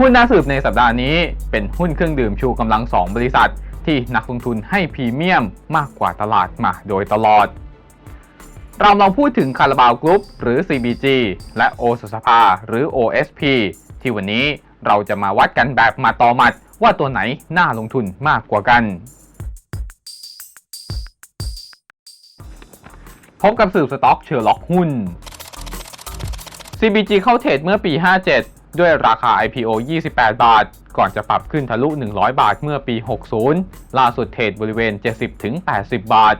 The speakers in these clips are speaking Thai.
หุ้นน่าสืบในสัปดาห์นี้เป็นหุ้นเครื่องดื่มชูกำลัง 2 บริษัท ที่นักลงทุนให้พรีเมียมมากกว่าตลาดมาโดยตลอด เราลองพูดถึงคาราบาวกรุ๊ปหรือ CBG และโอสถสภาหรือ OSP ที่วันนี้เราจะมาวัดกันแบบมาต่อมัดว่าตัวไหนน่าลงทุนมากกว่ากัน พบกับสืบสต็อกเชอร์ล็อกหุ้น CBG เข้าเทรดเมื่อปี 57 ด้วยราคา IPO 28 บาท ก่อนจะปรับขึ้นทะลุ 100 บาทเมื่อปี 60 ล่าสุดเทรดบริเวณ 70-80 บาท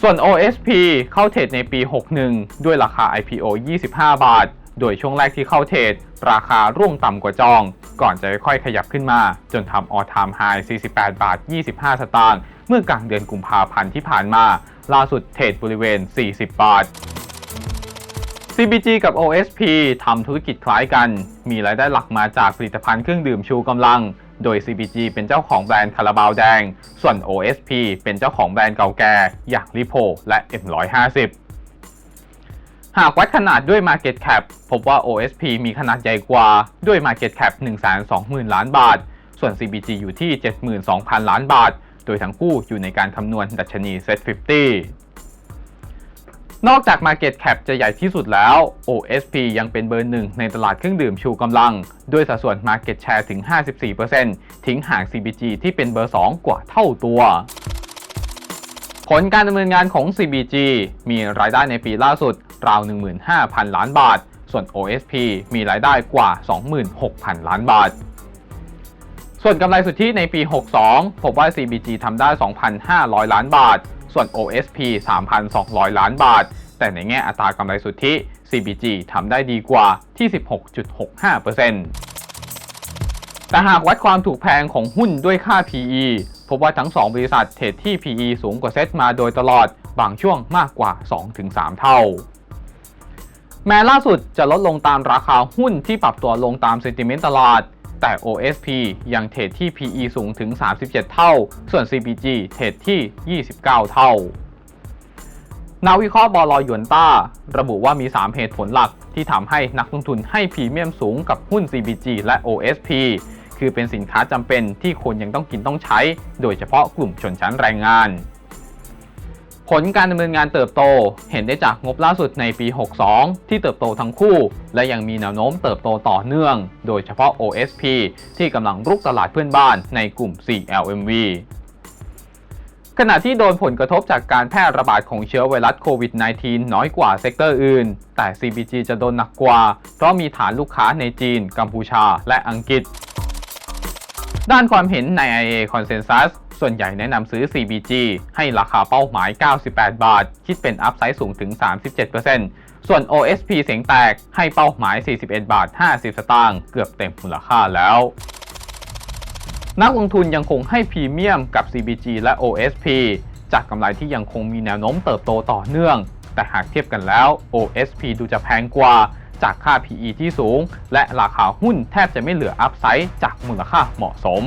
ส่วน OSP เข้าเทรดในปี 61 ด้วยราคา IPO 25 บาท โดยช่วงแรกที่เข้าเทรดราคาร่วงต่ำกว่าจอง ก่อนจะค่อยๆขยับขึ้นมา จนทำ all time high 48 บาท 25 สตางค์เมื่อกลางเดือนกุมภาพันธ์ที่ผ่านมา ล่าสุดเทรดบริเวณ 40 บาท CBG กับ OSP ทำธุรกิจคล้ายกัน มีรายได้หลักมาจากผลิตภัณฑ์เครื่องดื่มชูกำลัง โดย CBG เป็นเจ้าของแบรนด์คาราบาวแดง ส่วน OSP เป็นเจ้าของแบรนด์เก่าแก่อย่างลิโพและ M150 หากวัดขนาดด้วย Market Cap พบว่า OSP มีขนาดใหญ่กว่าด้วย Market Cap 120,000 ล้านบาท ส่วน CBG อยู่ที่ 72,000 ล้านบาท โดยทั้งคู่อยู่ในการคำนวณดัชนี Set 50 นอกจาก Market Cap จะใหญ่ที่สุดแล้ว OSP ยังเป็นเบอร์หนึ่งในตลาดเครื่องดื่มชูกำลัง ด้วยสัดส่วน Market Share ถึง 54%ทิ้งห่าง CBG ที่เป็นเบอร์ 2 กว่าเท่าตัว ผลการดำเนินงานของ CBG มีรายได้ในปีล่าสุด ราว 15,000 ล้านบาท ส่วน OSP มีรายได้กว่า 26,000 ล้านบาท ส่วนกำไรสุทธิในปี 62 พบว่า CBG ทำได้ 2,500 ล้านบาท ส่วน OSP 3,200 ล้านบาท แต่ในแง่อัตรากำไรสุทธิ CBG ทำได้ดีกว่าที่ 16.65%แต่หากวัดความถูกแพงของหุ้นด้วยค่า PE พบว่าทั้ง 2 บริษัทเทรดที่ PE สูงกว่าเซ็ตมาโดยตลอด บางช่วงมากกว่า 2-3 เท่า แม้ล่าสุดจะลดลงตามราคาหุ้นที่ปรับตัวลงตามเซนติเมนต์ตลาด แต่ OSP ยังเทรดที่ PE สูงถึง 37 เท่า ส่วน CBG เทรดที่ 29 เท่า นักวิเคราะห์บอลอยวนต้า ระบุว่ามี 3 เหตุผลหลักที่ทำให้นักลงทุนให้พรีเมียมสูงกับหุ้น CBG และ OSP คือเป็นสินค้าจำเป็นที่คนยังต้องกินต้องใช้ โดยเฉพาะกลุ่มชนชั้นแรงงาน ผลการดำเนินงานเติบโตเห็นได้จากงบล่าสุดในปี 62 ที่เติบโตทั้งคู่ และยังมีแนวโน้มเติบโตต่อเนื่อง โดยเฉพาะ OSP ที่กำลังรุกตลาดเพื่อนบ้านในกลุ่ม CLMV ขณะที่โดนผลกระทบจากการแพร่ระบาดของเชื้อไวรัสโควิด -19 น้อยกว่าเซกเตอร์อื่น แต่ CBG จะโดนหนักกว่า เพราะมีฐานลูกค้าในจีน กัมพูชา และอังกฤษ ด้านความเห็นใน IA Consensus ส่วนใหญ่แนะนำซื้อ CBG ให้ราคาเป้าหมาย 98 บาท คิดเป็นอัพไซด์สูงถึง 37%ส่วน OSP เสียงแตกให้เป้าหมาย 41 บาท 50 สตางค์เกือบเต็มมูลค่าแล้วนักลงทุนยังคงให้พรีเมียมกับ CBG และ OSP จากกำไรที่ยังคงมีแนวโน้มเติบโตต่อเนื่อง แต่หากเทียบกันแล้ว OSP ดูจะแพงกว่า จากค่า PE ที่สูง และราคาหุ้นแทบจะไม่เหลืออัพไซด์จากมูลค่าเหมาะสม